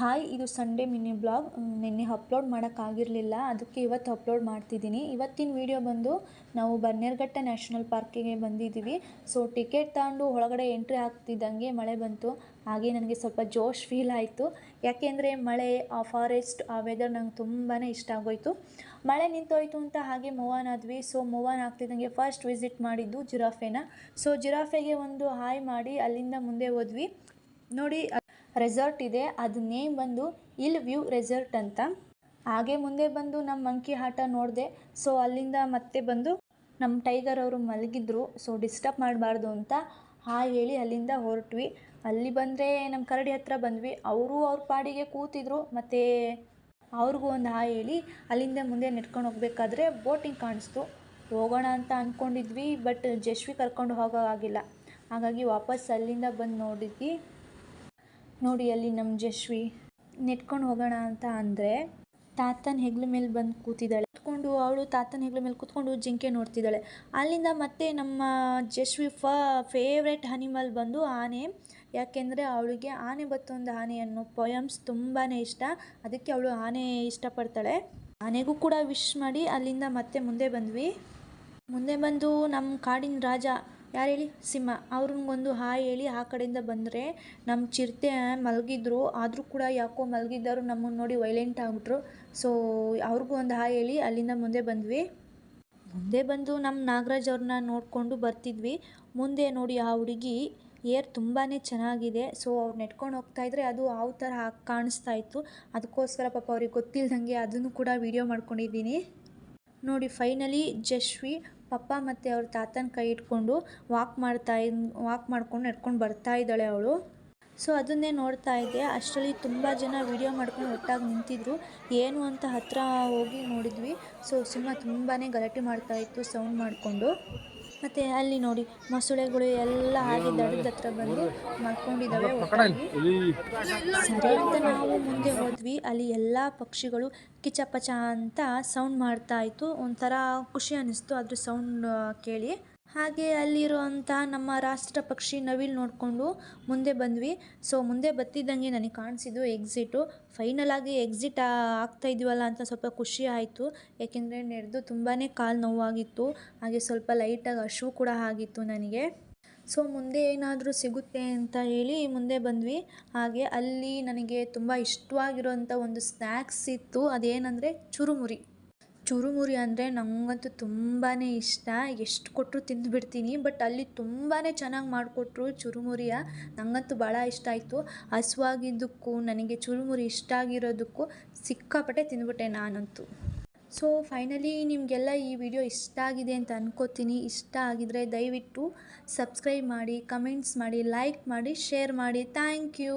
Hi, ಇದು Sunday mini blog ನಿನ್ನೆ upload ಮಾಡೋಕ್ಕಾಗಿರಲಿಲ್ಲ ಅದಕ್ಕೆ ಇವತ್ತು ಅಪ್ಲೋಡ್ ಮಾಡ್ತಿದ್ದೀನಿ. ಇವತ್ತಿನ ವಿಡಿಯೋ ಬಂದು ನಾವು ಬನ್ನೇರುಘಟ್ಟ ನ್ಯಾಷನಲ್ ಪಾರ್ಕಿಗೆ ಬಂದಿದ್ದೀವಿ. ಸೊ ಟಿಕೆಟ್ ತಗೊಂಡು ಒಳಗಡೆ ಎಂಟ್ರಿ ಆಗ್ತಿದ್ದಂಗೆ ಮಳೆ ಬಂತು. ಹಾಗೆ ನನಗೆ ಸ್ವಲ್ಪ ಜೋಶ್ ಫೀಲ್ ಆಯಿತು. ಯಾಕೆಂದರೆ ಮಳೆ, ಆ ಫಾರೆಸ್ಟ್ ಆ ವೆದರ್ ನಂಗೆ ತುಂಬಾ ಇಷ್ಟ ಆಗೋಯಿತು. ಮಳೆ ನಿಂತೋಯ್ತು ಅಂತ ಹಾಗೆ ಮೂವಾನ್ ಆದ್ವಿ. ಸೊ ಮೂವಾನ್ ಆಗ್ತಿದ್ದಂಗೆ ಫಸ್ಟ್ ವಿಸಿಟ್ ಮಾಡಿದ್ದು ಜಿರಾಫೆನ. ಸೊ ಜಿರಾಫೆಗೆ ಒಂದು ಹಾಯ್ ಮಾಡಿ ಅಲ್ಲಿಂದ ಮುಂದೆ ಹೋದ್ವಿ. ನೋಡಿ ರೆಸಾರ್ಟ್ ಇದೆ. ಅದು ನೇಮ್ ಬಂದು ಇಲ್ ವ್ಯೂ ರೆಸಾರ್ಟ್ ಅಂತ. ಹಾಗೆ ಮುಂದೆ ಬಂದು ನಮ್ಮ ಮಂಕಿ ಆಟ ನೋಡಿದೆ. ಸೊ, ಅಲ್ಲಿಂದ ಮತ್ತೆ ಬಂದು ನಮ್ಮ ಟೈಗರ್ ಅವರು ಮಲಗಿದ್ರು. ಸೊ, ಡಿಸ್ಟರ್ಬ್ ಮಾಡಬಾರ್ದು ಅಂತ ಹಾಯ್ ಹೇಳಿ ಅಲ್ಲಿಂದ ಹೊರಟ್ವಿ. ಅಲ್ಲಿ ಬಂದರೆ ನಮ್ಮ ಕರಡಿ ಹತ್ರ ಬಂದ್ವಿ. ಅವರು ಅವ್ರ ಪಾಡಿಗೆ ಕೂತಿದ್ರು. ಮತ್ತು ಅವ್ರಿಗೂ ಒಂದು ಹಾಯ್ ಹೇಳಿ ಅಲ್ಲಿಂದ ಮುಂದೆ ನೆಟ್ಕೊಂಡು ಹೋಗಬೇಕಾದ್ರೆ ಬೋಟಿಂಗ್ ಕಾಣಿಸ್ತು. ಹೋಗೋಣ ಅಂತ ಅಂದ್ಕೊಂಡಿದ್ವಿ ಬಟ್ ಜಶ್ವಿ ಕರ್ಕೊಂಡು ಹೋಗೋ ಆಗಿಲ್ಲ ಹಾಗಾಗಿ ವಾಪಸ್ ಅಲ್ಲಿಂದ ಬಂದು ನೋಡಿದ್ವಿ. ನೋಡಿ ಅಲ್ಲಿ ನಮ್ಮ ಜಶ್ವಿ ನೆಟ್ಕೊಂಡು ಹೋಗೋಣ ಅಂತ ಅಂದರೆ ತಾತನ ಹೆಗ್ಲ ಮೇಲೆ ಬಂದು ಕೂತಿದ್ದಾಳೆ. ಕೂತ್ಕೊಂಡು ಅವಳು ತಾತನ ಹೆಗ್ಲ ಮೇಲೆ ಕೂತ್ಕೊಂಡು ಜಿಂಕೆ ನೋಡ್ತಿದ್ದಾಳೆ. ಅಲ್ಲಿಂದ ಮತ್ತೆ ನಮ್ಮ ಜಶ್ವಿ ಫ ಫೇವ್ರೆಟ್ ಅನಿಮಲ್ ಬಂದು ಆನೆ. ಯಾಕೆಂದರೆ ಅವಳಿಗೆ ಆನೆ ಬತ್ತೊಂದು ಆನೆ ಅನ್ನೋ ಪೊಯಮ್ಸ್ ತುಂಬಾ ಇಷ್ಟ. ಅದಕ್ಕೆ ಅವಳು ಆನೆ ಇಷ್ಟಪಡ್ತಾಳೆ. ಆನೆಗೂ ಕೂಡ ವಿಶ್ ಮಾಡಿ ಅಲ್ಲಿಂದ ಮತ್ತೆ ಮುಂದೆ ಬಂದ್ವಿ. ಮುಂದೆ ಬಂದು ನಮ್ಮ ಕಾಡಿನ ರಾಜ ಯಾರು ಹೇಳಿ? ಸಿಂಹ. ಅವ್ರಿಗೊಂದು ಹಾಯ್ ಹೇಳಿ ಆ ಕಡೆಯಿಂದ ಬಂದರೆ ನಮ್ಮ ಚಿರತೆ ಮಲಗಿದ್ರು, ಆದರೂ ಕೂಡ ಯಾಕೋ ಮಲಗಿದ್ದವರು ನಮ್ಮನ್ನು ನೋಡಿ ವೈಲೆಂಟ್ ಆಗಿಬಿಟ್ರು. ಸೊ ಅವ್ರಿಗೂ ಒಂದು ಹಾಯ್ ಹೇಳಿ ಅಲ್ಲಿಂದ ಮುಂದೆ ಬಂದ್ವಿ. ಮುಂದೆ ಬಂದು ನಮ್ಮ ನಾಗರಾಜ್ ಅವ್ರನ್ನ ನೋಡಿಕೊಂಡು ಬರ್ತಿದ್ವಿ. ಮುಂದೆ ನೋಡಿ ಆ ಹುಡುಗಿ ಏರ್ ತುಂಬಾ ಚೆನ್ನಾಗಿದೆ. ಸೊ ಅವ್ರು ನೆಟ್ಕೊಂಡು ಹೋಗ್ತಾ ಇದ್ರೆ ಅದು ಯಾವ ಥರ ಕಾಣಿಸ್ತಾ ಇತ್ತು. ಅದಕ್ಕೋಸ್ಕರ ಪಾಪ ಅವ್ರಿಗೆ ಗೊತ್ತಿಲ್ದಂಗೆ ಅದನ್ನು ಕೂಡ ವೀಡಿಯೋ ಮಾಡ್ಕೊಂಡಿದ್ದೀನಿ. ನೋಡಿ ಫೈನಲಿ ಜಶ್ವಿ ಪಪ್ಪ ಮತ್ತು ಅವ್ರ ತಾತನ ಕೈ ಇಟ್ಕೊಂಡು ವಾಕ್ ಮಾಡ್ತಾ ವಾಕ್ ಮಾಡ್ಕೊಂಡು ನಡ್ಕೊಂಡು ಬರ್ತಾ ಇದ್ದಾಳೆ ಅವಳು. ಸೊ ಅದನ್ನೇ ನೋಡ್ತಾ ಇದ್ದೆ. ಅಷ್ಟರಲ್ಲಿ ತುಂಬ ಜನ ವಿಡಿಯೋ ಮಾಡ್ಕೊಂಡು ಒಟ್ಟಾಗಿ ನಿಂತಿದ್ರು. ಏನು ಅಂತ ಹತ್ತಿರ ಹೋಗಿ ನೋಡಿದ್ವಿ. ಸೊ ಸಿಂಹ ತುಂಬಾ ಗಲಾಟೆ ಮಾಡ್ತಾ ಇತ್ತು ಸೌಂಡ್ ಮಾಡಿಕೊಂಡು. ಮತ್ತು ಅಲ್ಲಿ ನೋಡಿ ಮೊಸಳೆಗಳು ಎಲ್ಲ ಹಾಗೆ ದಡದ ಹತ್ರ ಬಂದು ಮಾಡ್ಕೊಂಡಿದ್ದಾವೆ ಒಟ್ಟಾಗಿ. ಸರಿ ಅಂತ ನಾವು ಮುಂದೆ ಹೋದ್ವಿ. ಅಲ್ಲಿ ಎಲ್ಲ ಪಕ್ಷಿಗಳು ಕಿಚಪಚ ಅಂತ ಸೌಂಡ್ ಮಾಡ್ತಾ ಇತ್ತು. ಒಂಥರ ಖುಷಿ ಅನ್ನಿಸ್ತು ಅದ್ರ ಸೌಂಡ್ ಕೇಳಿ. ಹಾಗೆ ಅಲ್ಲಿರುವಂಥ ನಮ್ಮ ರಾಷ್ಟ್ರ ಪಕ್ಷಿ ನವಿಲ್ ನೋಡಿಕೊಂಡು ಮುಂದೆ ಬಂದ್ವಿ. ಸೊ ಮುಂದೆ ಬತ್ತಿದ್ದಂಗೆ ನನಗೆ ಕಾಣಿಸಿದ್ದು ಎಕ್ಸಿಟು ಫೈನಲ್ ಆಗಿ ಎಕ್ಸಿಟ್ ಆಗ್ತಾ ಇದೀವಲ್ಲ ಅಂತ ಸ್ವಲ್ಪ ಖುಷಿ ಆಯಿತು. ಏಕೆಂದರೆ ನಡೆದು ತುಂಬಾ ಕಾಲು ನೋವಾಗಿತ್ತು. ಹಾಗೆ ಸ್ವಲ್ಪ ಲೈಟಾಗಿ ಹಶು ಕೂಡ ಆಗಿತ್ತು ನನಗೆ. ಸೊ ಮುಂದೆ ಏನಾದರೂ ಸಿಗುತ್ತೆ ಅಂತ ಹೇಳಿ ಮುಂದೆ ಬಂದ್ವಿ. ಹಾಗೆ ಅಲ್ಲಿ ನನಗೆ ತುಂಬ ಇಷ್ಟವಾಗಿರೋಂಥ ಒಂದು ಸ್ನ್ಯಾಕ್ಸ್ ಇತ್ತು. ಅದೇನೆಂದರೆ ಚುರುಮುರಿ. ಚುರುಮುರಿ ಅಂದರೆ ನನಗಂತೂ ತುಂಬಾ ಇಷ್ಟ. ಎಷ್ಟು ಕೊಟ್ಟರು ತಿಂದುಬಿಡ್ತೀನಿ ಬಟ್ ಅಲ್ಲಿ ತುಂಬಾ ಚೆನ್ನಾಗಿ ಮಾಡಿಕೊಟ್ರು ಚುರುಮುರಿಯ. ನನಗಂತೂ ಭಾಳ ಇಷ್ಟ ಆಯಿತು. ಹಸುವಾಗಿದ್ದಕ್ಕೂ, ನನಗೆ ಚುರುಮುರಿ ಇಷ್ಟ ಆಗಿರೋದಕ್ಕೂ ಸಿಕ್ಕಾಪಟ್ಟೆ ತಿಂದುಬಿಟ್ಟೆ ನಾನಂತೂ. ಸೊ ಫೈನಲಿ ನಿಮಗೆಲ್ಲ ಈ ವಿಡಿಯೋ ಇಷ್ಟ ಆಗಿದೆ ಅಂತ ಅನ್ಕೋತೀನಿ. ಇಷ್ಟ ಆಗಿದರೆ ದಯವಿಟ್ಟು ಸಬ್ಸ್ಕ್ರೈಬ್ ಮಾಡಿ ಕಮೆಂಟ್ಸ್ ಮಾಡಿ ಲೈಕ್ ಮಾಡಿ ಶೇರ್ ಮಾಡಿ. Thank you